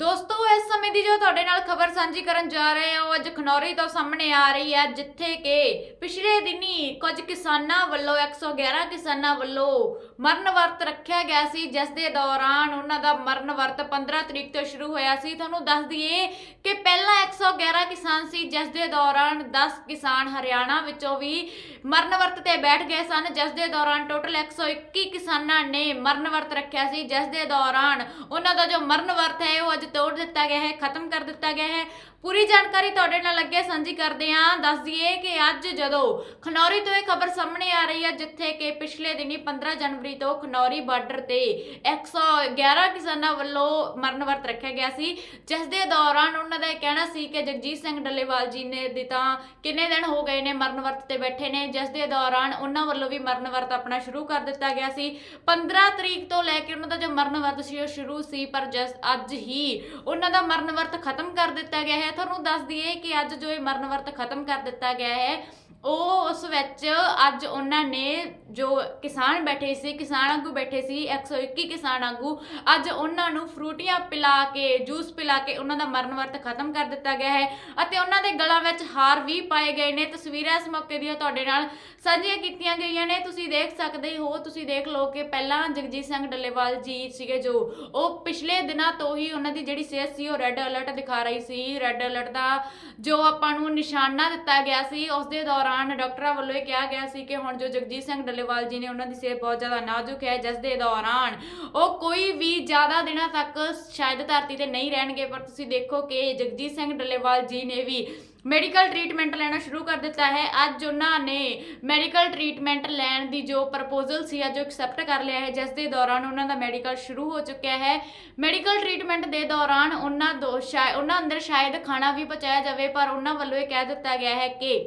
ਦੋਸਤੋ, ਇਸ ਸਮੇਂ ਦੀ ਜੋ ਤੁਹਾਡੇ ਨਾਲ ਖਬਰ ਸਾਂਝੀ ਕਰਨ ਜਾ ਰਹੇ ਹਾਂ, ਉਹ ਅੱਜ ਖਨੌਰੀ ਤੋਂ ਸਾਹਮਣੇ ਆ ਰਹੀ ਹੈ, ਜਿੱਥੇ ਕਿ ਪਿਛਲੇ ਦਿਨੀ ਕੁਝ ਕਿਸਾਨਾਂ ਵੱਲੋਂ 111 ਕਿਸਾਨਾਂ ਵੱਲੋਂ ਮਰਨ ਵਰਤ ਰੱਖਿਆ ਗਿਆ ਸੀ, ਜਿਸ ਦੇ ਦੌਰਾਨ ਉਹਨਾਂ ਦਾ ਮਰਨ ਵਰਤ 15 ਤਰੀਕ ਤੋਂ ਸ਼ੁਰੂ ਹੋਇਆ ਸੀ। ਤੁਹਾਨੂੰ ਦੱਸ ਦਈਏ ਕਿ ਪਹਿਲਾਂ 111 ਕਿਸਾਨ ਸੀ, ਜਿਸ ਦੇ ਦੌਰਾਨ 10 ਕਿਸਾਨ ਹਰਿਆਣਾ ਵਿੱਚੋਂ ਵੀ ਮਰਨ ਵਰਤ ਤੇ ਬੈਠ ਗਏ ਸਨ। ਜਿਸ ਦੇ ਦੌਰਾਨ ਟੋਟਲ 121 ਕਿਸਾਨਾਂ ਨੇ ਮਰਨ ਵਰਤ ਰੱਖਿਆ ਸੀ, ਜਿਸ ਦੇ ਦੌਰਾਨ ਉਹਨਾਂ ਦਾ ਜੋ ਮਰਨ ਵਰਤ ਹੈ, ਉਹ ਅੱਜ ਤੋੜ ਦਿੱਤਾ ਗਿਆ ਹੈ, ਖਤਮ ਕਰ ਦਿੱਤਾ ਗਿਆ ਹੈ। ਪੂਰੀ ਜਾਣਕਾਰੀ ਤੁਹਾਡੇ ਨਾਲ ਅੱਗੇ ਸਾਂਝੀ ਕਰਦੇ ਹਾਂ। ਦੱਸ ਦਈਏ ਕਿ ਅੱਜ ਜਦੋਂ ਖਨੌਰੀ ਤੋਂ ਇਹ ਖਬਰ ਸਾਹਮਣੇ ਆ ਰਹੀ ਹੈ, ਜਿੱਥੇ ਕਿ ਪਿਛਲੇ ਦਿਨੀ 15 ਜਨਵਰੀ ਤੋਂ ਖਨੌਰੀ ਬਾਰਡਰ ਤੇ 111 ਕਿਸਾਨਾਂ ਵੱਲੋਂ ਮਰਨ ਵਰਤ ਰੱਖਿਆ ਗਿਆ ਸੀ। ਜਿਸ ਦੇ ਦੌਰਾਨ ਉਹਨਾਂ ਦਾ ਇਹ ਕਹਿਣਾ ਸੀ ਕਿ ਜਗਜੀਤ ਸਿੰਘ ਡੱਲੇਵਾਲ ਜੀ ਨੇ ਦੀ ਤਾਂ ਕਿੰਨੇ ਦਿਨ ਹੋ ਗਏ ਨੇ ਮਰਨ ਵਰਤ ਤੇ ਬੈਠੇ ਨੇ, ਜਿਸ ਦੇ ਦੌਰਾਨ ਉਹਨਾਂ ਵੱਲੋਂ ਵੀ ਮਰਨ ਵਰਤ ਆਪਣਾ ਸ਼ੁਰੂ ਕਰ ਦਿੱਤਾ ਗਿਆ ਸੀ। 15 ਤਰੀਕ ਤੋਂ ਲੈ ਕੇ ਉਹਨਾਂ ਦਾ ਜੋ ਮਰਨ ਵਰਤ ਸੀ, ਉਹ ਸ਼ੁਰੂ ਸੀ, ਪਰ ਜਸ ਅੱਜ ਹੀ ਉਹਨਾਂ ਦਾ ਮਰਨ ਵਰਤ ਖਤਮ ਕਰ ਦਿੱਤਾ ਗਿਆ ਹੈ। ਤੁਹਾਨੂੰ ਦੱਸ ਦਈਏ ਕਿ ਅੱਜ ਜੋ ਇਹ ਮਰਨ ਵਰਤ ਖਤਮ ਕਰ ਦਿੱਤਾ ਗਿਆ ਹੈ ਉਹ ਉਸ ਵਿੱਚ ਅੱਜ ਉਹਨਾਂ ਨੇ ਜੋ ਕਿਸਾਨ ਬੈਠੇ ਸੀ, ਕਿਸਾਨ ਆਗੂ ਬੈਠੇ ਸੀ 121 ਕਿਸਾਨ ਆਗੂ, ਅੱਜ ਉਹਨਾਂ ਨੂੰ ਫਰੂਟੀਆਂ ਪਿਲਾ ਕੇ, ਜੂਸ ਪਿਲਾ ਕੇ ਉਹਨਾਂ ਦਾ ਮਰਨ ਵਰਤ ਖਤਮ ਕਰ ਦਿੱਤਾ ਗਿਆ ਹੈ ਅਤੇ ਉਹਨਾਂ ਦੇ ਗਲਾਂ ਵਿੱਚ ਹਾਰ ਵੀ ਪਾਏ ਗਏ ਨੇ। ਤਸਵੀਰਾਂ ਇਸ ਮੌਕੇ ਦੀਆਂ ਤੁਹਾਡੇ ਨਾਲ ਸਾਂਝੀਆਂ ਕੀਤੀਆਂ ਗਈਆਂ ਨੇ। ਤੁਸੀਂ ਦੇਖ ਸਕਦੇ ਹੋ, ਤੁਸੀਂ ਦੇਖ ਲਓ ਕਿ ਪਹਿਲਾਂ ਜਗਜੀਤ ਸਿੰਘ ਡੱਲੇਵਾਲ ਜੀ ਸੀਗੇ ਜੋ, ਉਹ ਪਿਛਲੇ ਦਿਨਾਂ ਤੋਂ ਹੀ ਉਹਨਾਂ ਦੀ ਜਿਹੜੀ ਸਿਹਤ ਸੀ, ਉਹ ਰੈੱਡ ਅਲਰਟ ਦਿਖਾ ਰਹੀ ਸੀ। ਰੈੱਡ ਅਲਰਟ ਦਾ ਜੋ ਆਪਾਂ ਨੂੰ ਨਿਸ਼ਾਨਾ ਦਿੱਤਾ ਗਿਆ ਸੀ, ਉਸ ਦੇ ਦੌਰਾਨ ਡਾਕਟਰਾਂ ਵੱਲੋਂ ਇਹ ਕਿਹਾ ਗਿਆ ਸੀ ਕਿ ਹੁਣ ਜੋ ਜਗਜੀਤ ਸਿੰਘ ਡੱਲੇਵਾਲ ਜੀ ਨੇ ਉਹਨਾਂ ਦੀ ਸਿਹਤ ਬਹੁਤ ਜ਼ਿਆਦਾ ਨਾਜ਼ੁਕ ਹੈ, ਜਿਸ ਦੇ ਦੌਰਾਨ ਉਹ ਕੋਈ ਵੀ ਜ਼ਿਆਦਾ ਦਿਨਾਂ ਤੱਕ ਸ਼ਾਇਦ ਧਰਤੀ ਤੇ ਨਹੀਂ ਰਹਿਣਗੇ, ਪਰ ਤੁਸੀਂ ਦੇਖੋ ਕਿ ਜਗਜੀਤ ਸਿੰਘ ਡੱਲੇਵਾਲ ਜੀ ਨੇ ਵੀ ਮੈਡੀਕਲ ਟ੍ਰੀਟਮੈਂਟ ਲੈਣਾ ਸ਼ੁਰੂ ਕਰ ਦਿੱਤਾ ਹੈ। ਅੱਜ ਉਹਨਾਂ ਨੇ ਮੈਡੀਕਲ ਟ੍ਰੀਟਮੈਂਟ ਲੈਣ ਦੀ ਜੋ ਪ੍ਰਪੋਜ਼ਲ ਸੀ, ਅੱਜ ਉਹ ਐਕਸੈਪਟ ਕਰ ਲਿਆ ਹੈ, ਜਿਸ ਦੇ ਦੌਰਾਨ ਉਹਨਾਂ ਦਾ ਮੈਡੀਕਲ ਸ਼ੁਰੂ ਹੋ ਚੁੱਕਿਆ ਹੈ। ਮੈਡੀਕਲ ਟ੍ਰੀਟਮੈਂਟ ਦੇ ਦੌਰਾਨ ਉਹਨਾਂ ਦੋ ਸ਼ਾਇਦ ਉਹਨਾਂ ਅੰਦਰ ਸ਼ਾਇਦ ਖਾਣਾ ਵੀ ਪਹੁੰਚਾਇਆ ਜਾਵੇ, ਪਰ ਉਹਨਾਂ ਵੱਲੋਂ ਇਹ ਕਹਿ ਦਿੱਤਾ ਗਿਆ ਹੈ ਕਿ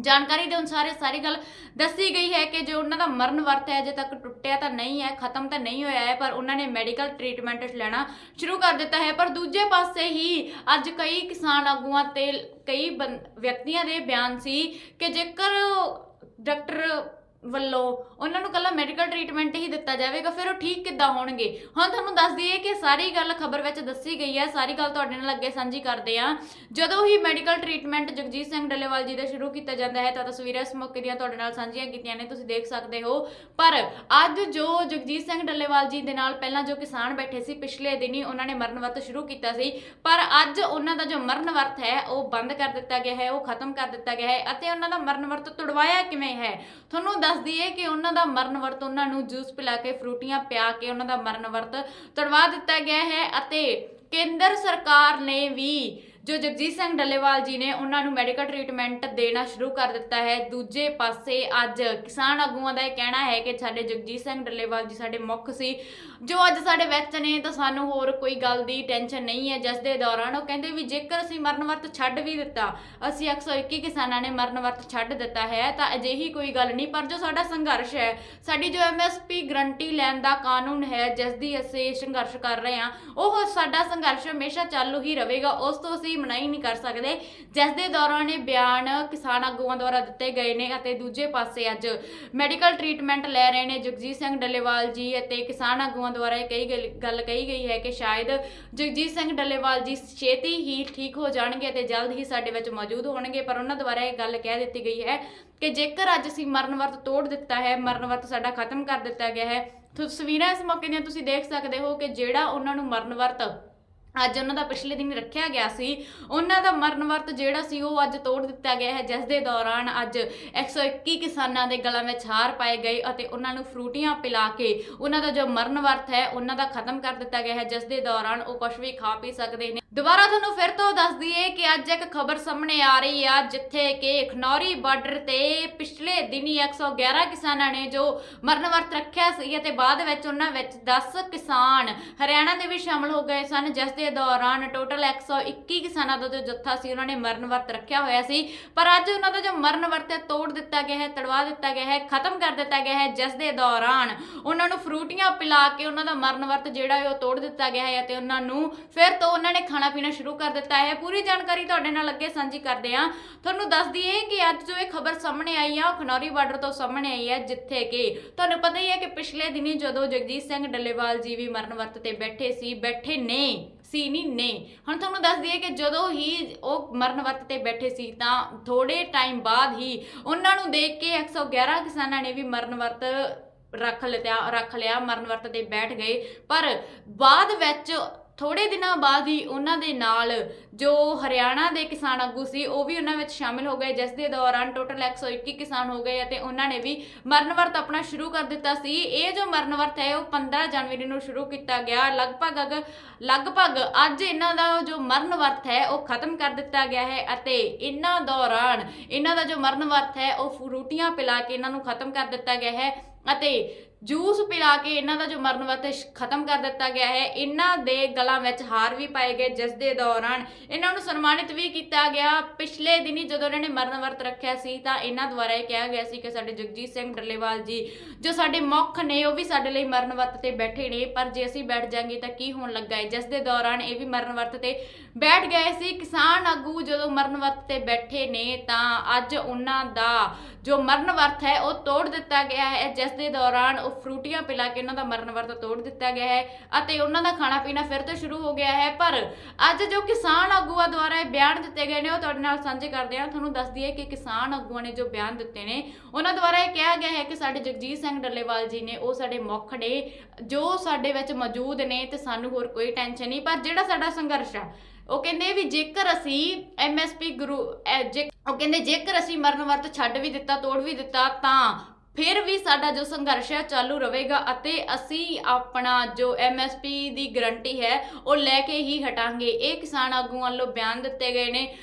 ਜਾਣਕਾਰੀ ਦੇ ਅਨੁਸਾਰ ਇਹ ਸਾਰੀ ਗੱਲ ਦੱਸੀ ਗਈ ਹੈ ਕਿ ਜੋ ਉਹਨਾਂ ਦਾ ਮਰਨ ਵਰਤ ਹੈ, ਅਜੇ ਤੱਕ ਟੁੱਟਿਆ ਤਾਂ ਨਹੀਂ ਹੈ, ਖਤਮ ਤਾਂ ਨਹੀਂ ਹੋਇਆ ਹੈ, ਪਰ ਉਹਨਾਂ ਨੇ ਮੈਡੀਕਲ ਟ੍ਰੀਟਮੈਂਟ ਲੈਣਾ ਸ਼ੁਰੂ ਕਰ ਦਿੱਤਾ ਹੈ। ਪਰ ਦੂਜੇ ਪਾਸੇ ਹੀ ਅੱਜ ਕਈ ਕਿਸਾਨ ਆਗੂਆਂ ਤੇ ਕਈ ਬੰ- ਵਿਅਕਤੀਆਂ ਦੇ ਬਿਆਨ ਸੀ ਕਿ ਜੇਕਰ ਡਾਕਟਰ ਵੱਲੋਂ ਉਹਨਾਂ ਨੂੰ ਕੱਲਾ ਮੈਡੀਕਲ ਟ੍ਰੀਟਮੈਂਟ ਹੀ ਦਿੱਤਾ ਜਾਵੇਗਾ, ਫਿਰ ਉਹ ਠੀਕ ਕਿੱਦਾਂ ਹੋਣਗੇ? ਹੁਣ ਤੁਹਾਨੂੰ ਦੱਸ ਦਈਏ ਕਿ ਸਾਰੀ ਗੱਲ ਖਬਰ ਵਿੱਚ ਦੱਸੀ ਗਈ ਹੈ, ਸਾਰੀ ਗੱਲ ਤੁਹਾਡੇ ਨਾਲ ਅੱਗੇ ਸਾਂਝੀ ਕਰਦੇ ਹਾਂ। ਜਦੋਂ ਹੀ ਮੈਡੀਕਲ ਟ੍ਰੀਟਮੈਂਟ ਜਗਜੀਤ ਸਿੰਘ ਡੱਲੇਵਾਲ ਜੀ ਦਾ ਸ਼ੁਰੂ ਕੀਤਾ ਜਾਂਦਾ ਹੈ, ਤਾਂ ਤਸਵੀਰਾਂ ਇਸ ਮੌਕੇ ਦੀਆਂ ਤੁਹਾਡੇ ਨਾਲ ਸਾਂਝੀਆਂ ਕੀਤੀਆਂ ਨੇ, ਤੁਸੀਂ ਦੇਖ ਸਕਦੇ ਹੋ। ਪਰ ਅੱਜ ਜੋ ਜਗਜੀਤ ਸਿੰਘ ਡੱਲੇਵਾਲ ਜੀ ਦੇ ਨਾਲ ਪਹਿਲਾਂ ਜੋ ਕਿਸਾਨ ਬੈਠੇ ਸੀ, ਪਿਛਲੇ ਦਿਨੀ ਉਹਨਾਂ ਨੇ ਮਰਨ ਵਰਤ ਸ਼ੁਰੂ ਕੀਤਾ ਸੀ। ਪਰ ਅੱਜ ਉਹਨਾਂ ਦਾ ਜੋ ਮਰਨ ਵਰਤ ਹੈ, ਉਹ ਬੰਦ ਕਰ ਦਿੱਤਾ ਗਿਆ ਹੈ, ਉਹ ਖਤਮ ਕਰ ਦਿੱਤਾ ਗਿਆ ਹੈ ਅਤੇ ਉਹਨਾਂ ਦਾ ਮਰਨ ਵਰਤ ਤੁੜਵਾਇਆ ਕਿਵੇਂ ਹੈ? ਤੁਹਾਨੂੰ ਦੱਸ ਦਈਏ ਕਿ ਉਹਨਾਂ ਦਾ ਮਰਨ ਵਰਤ ਉਹਨਾਂ ਨੂੰ ਜੂਸ ਪਿਲਾ ਕੇ, ਫਰੂਟੀਆਂ ਪਿਆ ਕੇ ਉਹਨਾਂ ਦਾ ਮਰਨ ਵਰਤ ਤੜਵਾ ਦਿੱਤਾ ਗਿਆ ਹੈ ਅਤੇ ਕੇਂਦਰ ਸਰਕਾਰ ਨੇ ਵੀ ਜੋ ਜਗਜੀਤ ਸਿੰਘ ਡੱਲੇਵਾਲ ਜੀ ਨੇ ਉਹਨਾਂ ਨੂੰ ਮੈਡੀਕਲ ਟ੍ਰੀਟਮੈਂਟ ਦੇਣਾ ਸ਼ੁਰੂ ਕਰ ਦਿੱਤਾ ਹੈ। ਦੂਜੇ ਪਾਸੇ ਅੱਜ ਕਿਸਾਨ ਆਗੂਆਂ ਦਾ ਇਹ ਕਹਿਣਾ ਹੈ ਕਿ ਸਾਡੇ ਜਗਜੀਤ ਸਿੰਘ ਡੱਲੇਵਾਲ ਜੀ ਸਾਡੇ ਮੁੱਖ ਸੀ। ਜੋ ਅੱਜ ਸਾਡੇ ਵਿੱਚ ਨੇ ਤਾਂ ਸਾਨੂੰ ਹੋਰ ਕੋਈ ਗੱਲ ਦੀ ਟੈਨਸ਼ਨ ਨਹੀਂ ਹੈ। ਜਿਸ ਦੇ ਦੌਰਾਨ ਉਹ ਕਹਿੰਦੇ ਵੀ ਜੇਕਰ ਅਸੀਂ ਮਰਨ ਵਰਤ ਛੱਡ ਵੀ ਦਿੱਤਾ, ਅਸੀਂ 121 ਕਿਸਾਨਾਂ ਨੇ ਮਰਨ ਵਰਤ ਛੱਡ ਦਿੱਤਾ ਹੈ, ਤਾਂ ਅਜਿਹੀ ਕੋਈ ਗੱਲ ਨਹੀਂ। ਪਰ ਜੋ ਸਾਡਾ ਸੰਘਰਸ਼ ਹੈ, ਸਾਡੀ ਜੋ ਐਮਐਸਪੀ ਗਰੰਟੀ ਲੈਣ ਦਾ ਕਾਨੂੰਨ ਹੈ, ਜਿਸ ਦੀ ਅਸੀਂ ਸੰਘਰਸ਼ ਕਰ ਰਹੇ ਹਾਂ, ਉਹ ਸਾਡਾ ਸੰਘਰਸ਼ ਹਮੇਸ਼ਾ ਚਾਲੂ ਹੀ ਰਹੇਗਾ। ਉਸ ਤੋਂ ਅਸੀਂ ਮਨਾਹੀ ਨਹੀਂ ਕਰ ਸਕਦੇ। ਜਿਸ ਦੇ ਦੌਰਾਨ ਇਹ ਬਿਆਨ ਕਿਸਾਨ ਆਗੂਆਂ ਦੁਆਰਾ ਦਿੱਤੇ ਗਏ ਨੇ ਅਤੇ ਦੂਜੇ ਪਾਸੇ ਅੱਜ ਮੈਡੀਕਲ ਟ੍ਰੀਟਮੈਂਟ ਲੈ ਰਹੇ ਨੇ ਜਗਜੀਤ ਸਿੰਘ ਡੱਲੇਵਾਲ ਜੀ ਅਤੇ ਕਿਸਾਨ ਆਗੂਆਂ ਦੁਆਰਾ ਇਹ ਕਹੀ ਗੱਲ- ਗੱਲ ਕਹੀ ਗਈ ਹੈ ਕਿ ਸ਼ਾਇਦ ਜਗਜੀਤ ਸਿੰਘ ਡੱਲੇਵਾਲ ਜੀ ਛੇਤੀ ਹੀ ਠੀਕ ਹੋ ਜਾਣਗੇ ਤੇ ਜਲਦ ਹੀ ਸਾਡੇ ਵਿੱਚ ਮੌਜੂਦ ਹੋਣਗੇ, ਪਰ ਉਹਨਾਂ ਦੁਆਰਾ ਇਹ ਗੱਲ ਕਹਿ ਦਿੱਤੀ ਗਈ ਹੈ ਕਿ ਜੇਕਰ ਅੱਜ ਅਸੀਂ ਮਰਨ ਵਰਤ ਤੋੜ ਦਿੱਤਾ ਹੈ, ਮਰਨ ਵਰਤ ਸਾਡਾ ਖਤਮ ਕਰ ਦਿੱਤਾ ਗਿਆ ਹੈ, ਤਸਵੀਰਾਂ ਇਸ ਮੌਕੇ ਦੀਆਂ ਤੁਸੀਂ ਦੇਖ ਸਕਦੇ ਹੋ ਕਿ ਜਿਹੜਾ ਉਹਨਾਂ ਨੂੰ ਮਰਨ ਵਰਤ ਅੱਜ ਉਹਨਾਂ ਦਾ ਪਿਛਲੇ ਦਿਨ ਰੱਖਿਆ ਗਿਆ ਸੀ। ਉਹਨਾਂ ਦਾ ਮਰਨ ਵਰਤ ਜਿਹੜਾ ਸੀ, ਉਹ ਅੱਜ ਤੋੜ ਦਿੱਤਾ ਗਿਆ ਹੈ। ਜਿਸ ਦੇ ਦੌਰਾਨ ਅੱਜ 121 ਕਿਸਾਨਾਂ ਦੇ ਗਲਾਂ ਵਿੱਚ ਹਾਰ ਪਾਏ ਗਏ ਅਤੇ ਉਹਨਾਂ ਨੂੰ ਫਰੂਟੀਆਂ ਪਿਲਾ ਕੇ ਉਹਨਾਂ ਦਾ ਜੋ ਮਰਨ ਵਰਤ ਹੈ, ਉਹਨਾਂ ਦਾ ਖਤਮ ਕਰ ਦਿੱਤਾ ਗਿਆ ਹੈ। ਜਿਸ ਦੇ ਦੌਰਾਨ ਉਹ ਕੁਝ ਵੀ ਖਾ ਪੀ ਸਕਦੇ ਨੇ। ਦੁਬਾਰਾ ਤੁਹਾਨੂੰ ਫਿਰ ਤੋਂ ਦੱਸ ਦਈਏ ਕਿ ਅੱਜ ਇੱਕ ਖਬਰ ਸਾਹਮਣੇ ਆ ਰਹੀ ਆ, ਜਿੱਥੇ ਕਿ ਖਨੌਰੀ ਬਾਰਡਰ ਤੇ ਪਿਛਲੇ ਦਿਨੀ 111 ਕਿਸਾਨਾਂ ਨੇ ਜੋ ਮਰਨ ਵਰਤ ਰੱਖਿਆ ਸੀ ਅਤੇ ਬਾਅਦ ਵਿੱਚ ਉਹਨਾਂ ਵਿੱਚ 10 ਕਿਸਾਨ ਹਰਿਆਣਾ ਦੇ ਵੀ ਸ਼ਾਮਲ ਹੋ ਗਏ ਸਨ ਜਿਸ ਦੇ ਦੌਰਾਨ ਟੋਟਲ 121 ਕਿਸਾਨਾਂ ਦਾ ਜੋ ਜੱਥਾ ਸੀ, ਉਹਨਾਂ ਨੇ ਮਰਨ ਵਰਤ ਰੱਖਿਆ ਹੋਇਆ ਸੀ। ਪਰ ਅੱਜ ਉਹਨਾਂ ਦਾ ਜੋ ਮਰਨ ਵਰਤ ਹੈ, ਤੋੜ ਦਿੱਤਾ ਗਿਆ ਹੈ, ਤੜਵਾ ਦਿੱਤਾ ਗਿਆ ਹੈ, ਖਤਮ ਕਰ ਦਿੱਤਾ ਗਿਆ ਹੈ। ਜਿਸ ਦੇ ਦੌਰਾਨ ਉਹਨਾਂ ਨੂੰ ਫਰੂਟੀਆਂ ਪਿਲਾ ਕੇ ਉਹਨਾਂ ਦਾ ਮਰਨ ਵਰਤ ਜਿਹੜਾ ਹੈ, ਉਹ ਤੋੜ ਦਿੱਤਾ ਗਿਆ ਹੈ ਅਤੇ ਉਹਨਾਂ ਨੂੰ ਫਿਰ ਤੋਂ ਉਹਨਾਂ ਨੇ ਖਾਣਾ ਪੀਣਾ ਸ਼ੁਰੂ ਕਰ ਦਿੱਤਾ ਹੈ। ਪੂਰੀ ਜਾਣਕਾਰੀ ਤੁਹਾਡੇ ਨਾਲ ਅੱਗੇ ਸਾਂਝੀ ਕਰਦੇ ਹਾਂ। ਤੁਹਾਨੂੰ ਦੱਸ ਦਈਏ ਕਿ ਅੱਜ ਜੋ ਇਹ ਖਬਰ ਸਾਹਮਣੇ ਆਈ ਆ, ਉਹ ਖਨੌਰੀ ਬਾਰਡਰ ਤੋਂ ਸਾਹਮਣੇ ਆਈ ਹੈ, ਜਿੱਥੇ ਕਿ ਤੁਹਾਨੂੰ ਪਤਾ ਹੀ ਹੈ ਕਿ ਪਿਛਲੇ ਦਿਨੀ ਜਦੋਂ ਜਗਜੀਤ ਸਿੰਘ ਡੱਲੇਵਾਲ ਜੀ ਵੀ ਮਰਨ ਵਰਤ ਤੇ ਬੈਠੇ ਸੀ, ਬੈਠੇ ਨੇ ਸੀ ਨਹੀਂ। ਨੇ ਹੁਣ ਤੁਹਾਨੂੰ ਦੱਸ ਦਈਏ ਕਿ ਜਦੋਂ ਹੀ ਉਹ ਮਰਨ ਵਰਤ ਤੇ ਬੈਠੇ ਸੀ ਤਾਂ ਥੋੜੇ ਟਾਈਮ ਬਾਅਦ ਹੀ ਉਹਨਾਂ ਨੂੰ ਦੇਖ ਕੇ 111 ਕਿਸਾਨਾਂ ਨੇ ਵੀ ਮਰਨ ਵਰਤ ਰੱਖ ਲਿਆ ਰੱਖ ਲਿਆ, ਮਰਨ ਵਰਤ ਤੇ ਬੈਠ ਗਏ। ਪਰ ਬਾਅਦ ਵਿੱਚ ਥੋੜੇ ਦਿਨਾਂ ਬਾਅਦ ਹੀ ਉਹਨਾਂ ਦੇ ਨਾਲ ਜੋ ਹਰਿਆਣਾ ਦੇ ਕਿਸਾਨ ਆਗੂ ਸੀ, ਉਹ ਵੀ ਉਹਨਾਂ ਵਿੱਚ ਸ਼ਾਮਿਲ ਹੋ ਗਏ, ਜਿਸ ਦੇ ਦੌਰਾਨ ਟੋਟਲ 121 ਕਿਸਾਨ ਹੋ ਗਏ ਅਤੇ ਉਹਨਾਂ ਨੇ ਵੀ ਮਰਨ ਵਰਤ ਆਪਣਾ ਸ਼ੁਰੂ ਕਰ ਦਿੱਤਾ ਸੀ। ਇਹ ਜੋ ਮਰਨ ਵਰਤ ਹੈ, ਉਹ 15 ਜਨਵਰੀ ਨੂੰ ਸ਼ੁਰੂ ਕੀਤਾ ਗਿਆ। ਲਗਭਗ ਅਗ, ਲਗਭਗ ਅੱਜ ਇਹਨਾਂ ਦਾ ਜੋ ਮਰਨ ਵਰਤ ਹੈ, ਉਹ ਖਤਮ ਕਰ ਦਿੱਤਾ ਗਿਆ ਹੈ ਅਤੇ ਇਹਨਾਂ ਦੌਰਾਨ ਇਹਨਾਂ ਦਾ ਜੋ ਮਰਨ ਵਰਤ ਹੈ, ਉਹ ਫਰੂਟੀਆਂ ਪਿਲਾ ਕੇ ਇਹਨਾਂ ਨੂੰ ਖਤਮ ਕਰ ਦਿੱਤਾ ਗਿਆ ਹੈ ਅਤੇ ਜੂਸ ਪਿਲਾ ਕੇ ਇਹਨਾਂ ਦਾ ਜੋ ਮਰਨ ਵਰਤ ਖਤਮ ਕਰ ਦਿੱਤਾ ਗਿਆ ਹੈ, ਇਹਨਾਂ ਦੇ ਗਲਾਂ ਵਿੱਚ ਹਾਰ ਵੀ ਪਾਏ ਗਏ ਜਿਸ ਦੇ ਦੌਰਾਨ ਇਹਨਾਂ ਨੂੰ ਸਨਮਾਨਿਤ ਵੀ ਕੀਤਾ ਗਿਆ। ਪਿਛਲੇ ਦਿਨੀ ਜਦੋਂ ਇਹਨਾਂ ਨੇ ਮਰਨ ਵਰਤ ਰੱਖਿਆ ਸੀ ਤਾਂ ਇਹਨਾਂ ਦੁਆਰਾ ਇਹ ਕਿਹਾ ਗਿਆ ਸੀ ਕਿ ਸਾਡੇ ਜਗਜੀਤ ਸਿੰਘ ਡੱਲੇਵਾਲ ਜੀ ਜੋ ਸਾਡੇ ਮੁੱਖ ਨੇ, ਉਹ ਵੀ ਸਾਡੇ ਲਈ ਮਰਨ ਵਰਤ ਤੇ ਬੈਠੇ ਨੇ, ਪਰ ਜੇ ਅਸੀਂ ਬੈਠ ਜਾਾਂਗੇ ਤਾਂ ਕੀ ਹੋਣ ਲੱਗਾ ਹੈ? ਜਿਸ ਦੇ ਦੌਰਾਨ ਇਹ ਵੀ ਮਰਨ ਵਰਤ ਤੇ ਬੈਠ ਗਏ ਸੀ। ਕਿਸਾਨ ਆਗੂ ਜਦੋਂ ਮਰਨ ਵਰਤ ਤੇ ਬੈਠੇ ਨੇ ਤਾਂ ਅੱਜ ਉਹਨਾਂ ਦਾ ਜੋ ਮਰਨ ਵਰਤ ਹੈ, ਉਹ ਤੋੜ ਦਿੱਤਾ ਗਿਆ ਹੈ। ਜਿਸ ਦੇ ਦੌਰਾਨ ਉਹ ਫਰੂਟੀਆਂ ਪਿਲਾ ਕੇ ਉਹਨਾਂ ਦਾ ਮਰਨ ਵਰਤ ਤੋੜ ਦਿੱਤਾ ਗਿਆ ਹੈ ਅਤੇ ਉਹਨਾਂ ਦਾ ਖਾਣਾ ਪੀਣਾ ਫਿਰ ਤੋਂ ਸ਼ੁਰੂ ਹੋ ਗਿਆ ਹੈ। ਪਰ ਅੱਜ ਜੋ ਕਿਸਾਨ ਆਗੂਆਂ ਦੁਆਰਾ ਇਹ ਬਿਆਨ ਦਿੱਤੇ ਗਏ ਨੇ, ਉਹ ਤੁਹਾਡੇ ਨਾਲ ਸਾਂਝੇ ਕਰਦੇ ਹਾਂ। ਤੁਹਾਨੂੰ ਦੱਸ ਦਈਏ ਕਿ ਕਿਸਾਨ ਆਗੂਆਂ ਨੇ ਜੋ ਬਿਆਨ ਦਿੱਤੇ ਨੇ, ਉਹਨਾਂ ਦੁਆਰਾ ਇਹ ਕਿਹਾ ਗਿਆ ਹੈ ਕਿ ਸਾਡੇ ਜਗਜੀਤ ਸਿੰਘ ਡੱਲੇਵਾਲ ਜੀ ਨੇ, ਉਹ ਸਾਡੇ ਮੁੱਖ ਨੇ, ਜੋ ਸਾਡੇ ਵਿੱਚ ਮੌਜੂਦ ਨੇ ਤੇ ਸਾਨੂੰ ਹੋਰ ਕੋਈ ਟੈਨਸ਼ਨ ਨਹੀਂ। ਪਰ ਜਿਹੜਾ ਸਾਡਾ ਸੰਘਰਸ਼ ਆ, ਉਹ ਕਹਿੰਦੇ ਵੀ ਜੇਕਰ ਅਸੀਂ ਐਮਐਸਪੀ ਗੁਰੂ ਜੇ- ਉਹ ਕਹਿੰਦੇ ਜੇਕਰ ਅਸੀਂ ਮਰਨ ਵਰਤ ਛੱਡ ਵੀ ਦਿੱਤਾ, ਤੋੜ ਵੀ ਦਿੱਤਾ, ਤਾਂ ਫਿਰ ਵੀ ਸਾਡਾ ਜੋ ਸੰਘਰਸ਼ ਹੈ ਚਾਲੂ ਰਹੇਗਾ ਅਤੇ ਅਸੀਂ ਆਪਣਾ ਜੋ ਐਮਐਸਪੀ ਦੀ ਗਰੰਟੀ ਹੈ, ਉਹ ਲੈ ਕੇ ਹੀ ਹਟਾਂਗੇ। ਇਹ ਕਿਸਾਨ ਆਗੂਆਂ ਵੱਲੋਂ ਬਿਆਨ ਦਿੱਤੇ ਗਏ ਨੇ।